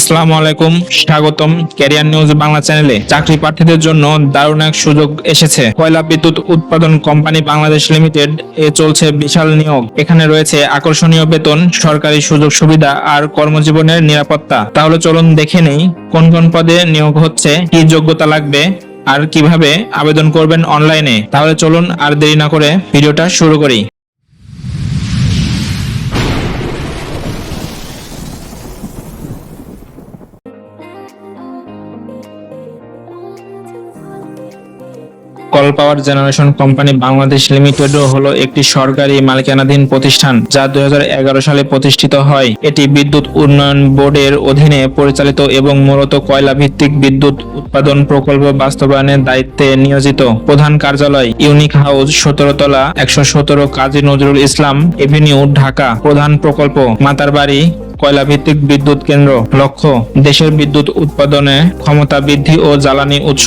আসসালামু আলাইকুম, স্বাগতম ক্যারিয়ার নিউজ বাংলা চ্যানেলে। চাকরি প্রার্থীদের জন্য দারুণ এক সুযোগ এসেছে। কয়লা বিদ্যুৎ উৎপাদন কোম্পানি বাংলাদেশ লিমিটেড এ চলছে বিশাল নিয়োগ। এখানে রয়েছে আকর্ষণীয় বেতন, সরকারি সুযোগ সুবিধা আর কর্মজীবনের নিরাপত্তা। তাহলে চলুন দেখে নেই কোন কোন পদে নিয়োগ হচ্ছে, কি যোগ্যতা লাগবে, আর কীভাবে আবেদন করবেন অনলাইনে। তাহলে চলুন আর দেরি না করে ভিডিওটা শুরু করি। Coal power generation company Bangladesh limited হলো একটি সরকারি মালিকানাধীন প্রতিষ্ঠান, যা দুই সালে প্রতিষ্ঠিত হয়। এটি বিদ্যুৎ উন্নয়ন বোর্ডের অধীনে পরিচালিত এবং মূলত কয়লা ভিত্তিক বিদ্যুৎ উৎপাদন প্রকল্প বাস্তবায়নের দায়িত্বে নিয়োজিত। প্রধান কার্যালয় ইউনিক হাউস সতেরো তলা একশো সতেরো কাজী নজরুল ইসলাম এভিনিউ, ঢাকা। প্রধান প্রকল্প মাতারবাড়ি কয়লা ভিত্তিক বিদ্যুৎ কেন্দ্র। লক্ষ্য, দেশের বিদ্যুৎ উৎপাদনে ক্ষমতা বৃদ্ধি ও জ্বালানি উৎস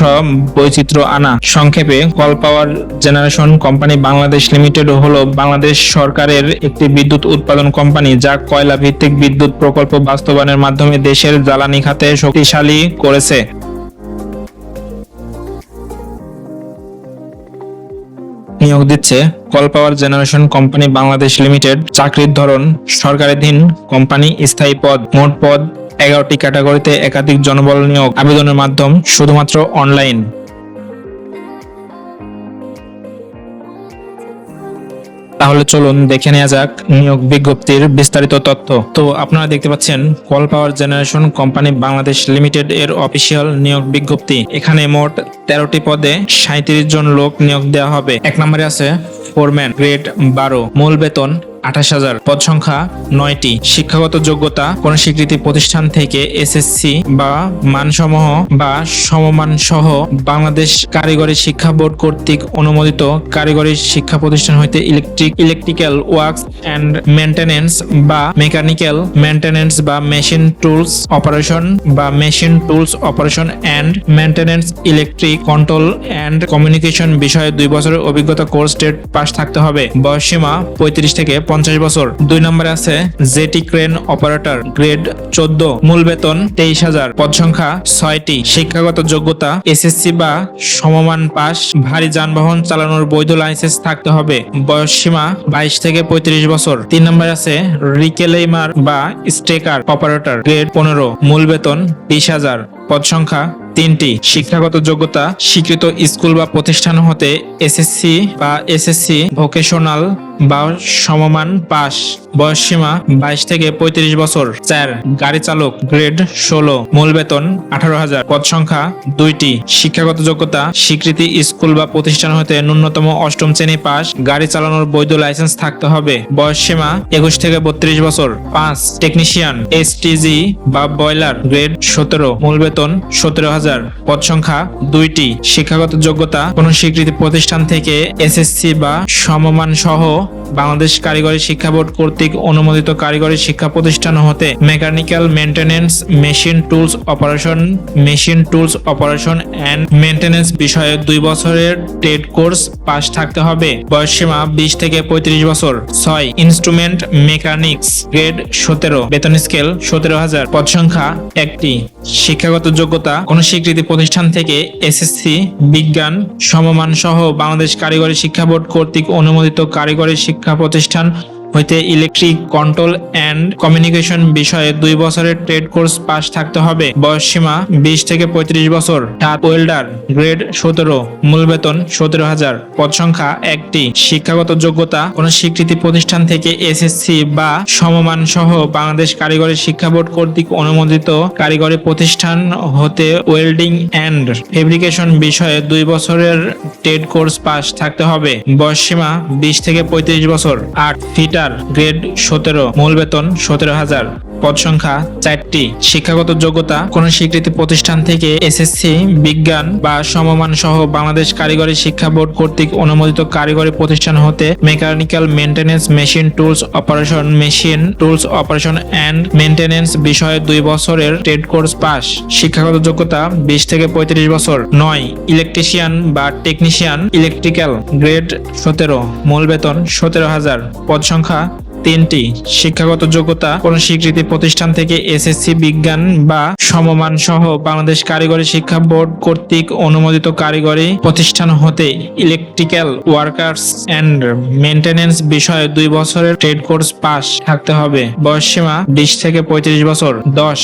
বৈচিত্র্য আনা। সংক্ষেপে, coal power generation company Bangladesh limited হল বাংলাদেশ সরকারের একটি বিদ্যুৎ উৎপাদন কোম্পানি যা কয়লা ভিত্তিক বিদ্যুৎ প্রকল্প বাস্তবায়নের মাধ্যমে দেশের জ্বালানি খাতে শক্তিশালী করেছে। নিয়োগ দিচ্ছে coal power generation company Bangladesh limited. চাকরির ধরন সরকারাধীন কোম্পানি স্থায়ী পদ, মোট পদ, এগারোটি ক্যাটাগরিতে একাধিক জনবল নিয়োগ, আবেদনের মাধ্যম শুধুমাত্র অনলাইন তাহলে চলুন দেখে নেওয়া যাক নিয়োগ বিজ্ঞপ্তির বিস্তারিত তথ্য। তো আপনারা দেখতে পাচ্ছেন, coal power generation company Bangladesh limited এর অফিসিয়াল নিয়োগ বিজ্ঞপ্তি। এখানে মোট তেরোটি পদে সাঁত্রিশ জন লোক নিয়োগ দেওয়া হবে। এক নম্বরে আছে ফোরম্যান, গ্রেড বারো। মূল বেতন আঠাশ হাজার। পদ সংখ্যা নয়টি। শিক্ষাগত যোগ্যতা কোন স্বীকৃতি প্রতিষ্ঠান থেকে এসএসসি বা মানসমূহ বা সমমান সহ বাংলাদেশ কারিগরি শিক্ষা বোর্ড কর্তৃক অনুমোদিত কারিগরি শিক্ষা প্রতিষ্ঠান হইতে electric, electrical works and maintenance বা মেকানিক্যাল মেনটেনেন্স বা মেশিন টুলস অপারেশন বা machine tools operation and maintenance electric control and communication বিষয়ে দুই বছরের অভিজ্ঞতা কোর্স টেট পাস থাকতে হবে। বয়সসীমা পঁয়ত্রিশ থেকে পঞ্চাশ বছর। দুই নম্বরে আছে জেটি ক্রেন অপারেটর, গ্রেড চোদ্দ, মূল বেতন তেইশ হাজার। পদ সংখ্যা ছয়টি। শিক্ষাগত যোগ্যতা, এসএসসি বা সমমান পাস, ভারী যানবাহন চালানোর বৈধ লাইসেন্স থাকতে হবে। বয়স সীমা বাইশ থেকে পঁয়ত্রিশ বছর। তিন নম্বরে আছে রিকেলেইমার বা স্টেকার অপারেটর, গ্রেড পনেরো, মূল বেতন বিশ হাজার। পদ সংখ্যা তিনটি শিক্ষাগত যোগ্যতা স্বীকৃত স্কুল বা প্রতিষ্ঠান হতে এসএসসি বা এসএসসি ভোকেশনাল বা সমমান পাস। বয়স সীমা বাইশ থেকে পঁয়ত্রিশ বছর। চার, গাড়ি চালক, গ্রেড ষোলো। মূল বেতন আঠারো হাজার। পদ সংখ্যা দুইটি। শিক্ষাগত যোগ্যতা স্বীকৃতি স্কুল বা প্রতিষ্ঠান হতে ন্যূনতম অষ্টম শ্রেণি পাস। গাড়ি চালানোর বৈধ লাইসেন্স থাকতে হবে। বয়স সীমা একুশ থেকে বত্রিশ বছর। পাঁচ, টেকনিশিয়ান এসটিজি বা বয়লার গ্রেড সতেরো। মূল বেতন সতেরো হাজার। পদ সংখ্যা দুইটি। শিক্ষাগত যোগ্যতা কোন স্বীকৃতি প্রতিষ্ঠান থেকে এসএসসি বা সমমান সহ বাংলাদেশ কারিগরি শিক্ষা বোর্ড কর্তৃক অনুমোদিত কারিগরি শিক্ষা প্রতিষ্ঠান হতে mechanical maintenance machine tools operation, machine tools operation and maintenance বিষয়ে দুই বছরের টেট কোর্স পাস থাকতে হবে। বয়সসীমা বিশ থেকে পঁয়ত্রিশ বছর। ছয়, ইনস্ট্রুমেন্ট মেকানিক্স গ্রেড সতেরো। বেতন স্কেল সতেরো হাজার। পদ সংখ্যা একটি। শিক্ষাগত যোগ্যতা কোন স্বীকৃতি প্রতিষ্ঠান থেকে এসএসসি, বিজ্ঞান, সমমান সহ বাংলাদেশ কারিগরি শিক্ষা বোর্ড কর্তৃক অনুমোদিত কারিগরি শিক্ষা প্রতিষ্ঠান হইতে ইলেকট্রিক কন্ট্রোল অ্যান্ড কমিউনিকেশন বিষয়ে দুই বছরের ট্রেড কোর্স পাশ থাকতে হবে। বয়স সীমা বিশ থেকে পঁয়ত্রিশ বছর। সাত ওয়েল্ডার গ্রেড সতেরো, মূল বেতন সতেরো হাজার। পদ সংখ্যা একটি। শিক্ষাগত যোগ্যতা কোন স্বীকৃতি প্রতিষ্ঠান থেকে এসএসসি বা সমমান সহ বাংলাদেশ কারিগরি শিক্ষা বোর্ড কর্তৃক অনুমোদিত কারিগরি প্রতিষ্ঠান হতে ওয়েল্ডিং অ্যান্ড ফেব্রিকেশন বিষয়ে দুই বছরের ট্রেড কোর্স পাস থাকতে হবে। বয়স সীমা বিশ থেকে পঁয়ত্রিশ বছর। আট ফিটার গ্রেড সতেরো মূল বেতন সতেরো হাজার। পদ সংখ্যা চারটি। শিক্ষাগত যোগ্যতা, কোন স্বীকৃতি প্রতিষ্ঠান থেকে এসএসসি, বিজ্ঞান বা সমমান সহ বাংলাদেশ কারিগরি শিক্ষা বোর্ড কর্তৃক অনুমোদিত কারিগরি প্রতিষ্ঠান হতে mechanical maintenance machine tools operation machine tools operation and maintenance বিষয়ে দুই বছরের ট্রেড কোর্স পাস। শিক্ষাগত যোগ্যতা বিশ থেকে পঁয়ত্রিশ বছর। নয়, ইলেকট্রিশিয়ান বা টেকনিশিয়ান ইলেকট্রিক্যাল গ্রেড সতেরো। মূল বেতন সতেরো হাজার। পদ সংখ্যা তিনটি শিক্ষাগত যোগ্যতা, কোন স্বীকৃতি প্রতিষ্ঠান থেকে এসএসসি বিজ্ঞান বা সমমান সহ বাংলাদেশ কারিগরি শিক্ষা বোর্ড কর্তৃক অনুমোদিত কারিগরি প্রতিষ্ঠান হতে ইলেকট্রিক্যাল ওয়ার্কার্স অ্যান্ড মেনটেনেন্স বিষয়ে দুই বছরের ট্রেড কোর্স পাস থাকতে হবে। বয়সসীমা বিশ থেকে পঁয়ত্রিশ বছর। দশ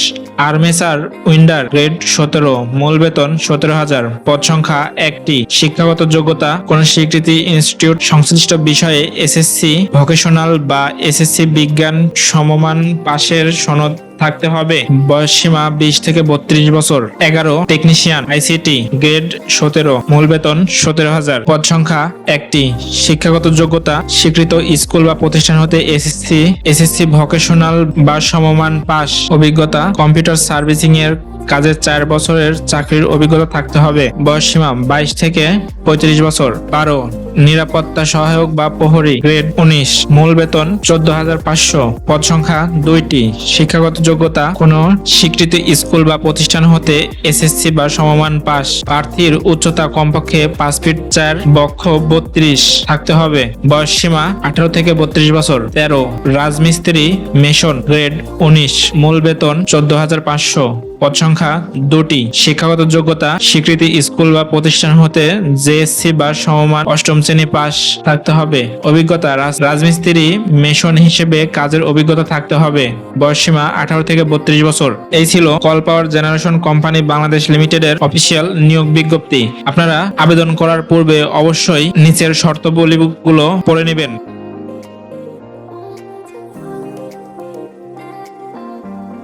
আর্মেসার উইন্ডার গ্রেড সতেরো, মূল বেতন সতেরো হাজার। পদ সংখ্যা একটি। শিক্ষাগত যোগ্যতা, কোন স্বীকৃতি ইনস্টিটিউট সংশ্লিষ্ট বিষয়ে এসএসসি ভোকেশনাল বা এসএসসি বিজ্ঞান সমমান পাশের সনদ থাকতে হবে। বয়স সীমা বিশ থেকে বত্রিশ বছর। এগারো টেকনিশিয়ান আইসিটি গ্রেড সতেরো, মূল বেতন সতেরো হাজার। পদ সংখ্যা একটি। শিক্ষাগত যোগ্যতা, স্বীকৃত স্কুল বা প্রতিষ্ঠান হতে এসএসসি এসএসসি ভোকেশনাল বা সমমান পাস। অভিজ্ঞতা কম্পিউটার সার্ভিসিং এর কাজের চার বছরের চাকরির অভিজ্ঞতা থাকতে হবে। বয়স সীমা বাইশ থেকে পঁয়ত্রিশ বছর। বারো, নিরাপত্তা সহায়ক বা প্রহরী গ্রেড উনিশ, মূল বেতন চোদ্দ হাজার পাঁচশো। পদ সংখ্যা দুইটি। শিক্ষাগত যোগ্যতা, কোন স্বীকৃত স্কুল বা প্রতিষ্ঠান হতে এসএসসি বা সমমান পাস। প্রার্থীর উচ্চতা কমপক্ষে পাঁচ ফিট চার বক্ষ বত্রিশ থাকতে হবে। বয়স সীমা আঠারো থেকে বত্রিশ বছর। তেরো, রাজমিস্ত্রি, মেশন, গ্রেড, উনিশ। মূল বেতন চোদ্দ হাজার পাঁচশো। পদ সংখ্যা দুটি, শিক্ষাগত যোগ্যতা, স্বীকৃতি, স্কুল বা প্রতিষ্ঠান হতে জেএসসি বা সমমান অষ্টম শ্রেণি পাস থাকতে হবে। অভিজ্ঞতা, রাজ- রাজমিস্ত্রি, মেশন হিসেবে কাজের অভিজ্ঞতা থাকতে হবে। বয়সসীমা আঠারো থেকে বত্রিশ বছর। এই ছিল coal power generation company Bangladesh লিমিটেডের অফিসিয়াল নিয়োগ বিজ্ঞপ্তি। আপনারা আবেদন করার পূর্বে অবশ্যই নিচের শর্তাবলীগুলো পড়ে নেবেন।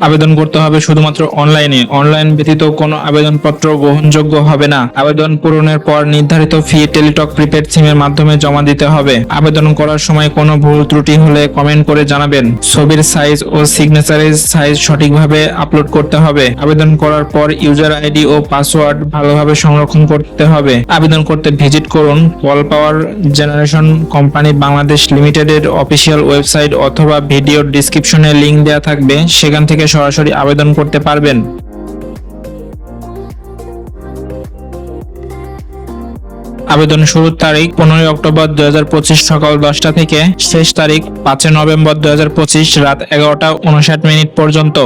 আবেদন করতে হবে শুধুমাত্র অনলাইনে। অনলাইন ব্যতীত কোনো আবেদনপত্র গ্রহণযোগ্য হবে না। আবেদন পূরণের পর নির্ধারিত ফি টেলিটক প্রিপেড সিমের মাধ্যমে জমা দিতে হবে। আবেদন করার সময় কোনো ভুল ত্রুটি হলে কমেন্ট করে জানাবেন। ছবির সাইজ ও সিগনেচারের সাইজ সঠিকভাবে আপলোড করতে হবে। আবেদন করার পর ইউজার আইডি ও পাসওয়ার্ড ভালোভাবে সংরক্ষণ করতে হবে। আবেদন করতে ভিজিট করুন coal power generation company Bangladesh লিমিটেডের অফিসিয়াল ওয়েবসাইট অথবা ভিডিও ডিসক্রিপশনে লিংক দেওয়া থাকবে। সেখান থেকে সরাসরি আবেদন করতে পারবেন। আবেদন শুরুর তারিখ পনেরোই অক্টোবর দু হাজার পঁচিশ সকাল দশটা থেকে শেষ তারিখ পাঁচই নভেম্বর দু হাজার পঁচিশ রাত এগারোটা উনষাট মিনিট পর্যন্ত।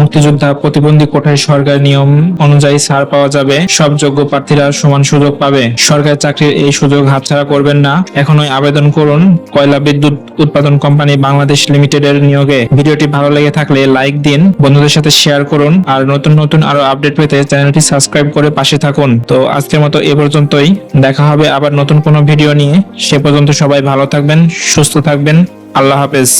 মুক্তিযোদ্ধা প্রতিবন্ধী কোঠায় সরকার নিয়ম অনুযায়ী ছাড় পাওয়া যাবে। সব যোগ্য প্রার্থীরা সমান সুযোগ পাবে। সরকারি চাকরির এই সুযোগ হাতছাড়া করবেন না। এখনই আবেদন করুন কয়লা বিদ্যুৎ উৎপাদন কোম্পানি বাংলাদেশ লিমিটেডের নিয়োগে। ভিডিওটি ভালো লেগে থাকলে লাইক দিন, বন্ধুদের সাথে শেয়ার করুন, আর নতুন নতুন আরও আপডেট পেতে চ্যানেলটি সাবস্ক্রাইব করে পাশে থাকুন। তো আজকের মতো এ পর্যন্তই। দেখা হবে আবার নতুন কোনো ভিডিও নিয়ে। সে পর্যন্ত সবাই ভালো থাকবেন, সুস্থ থাকবেন। আল্লাহ হাফেজ।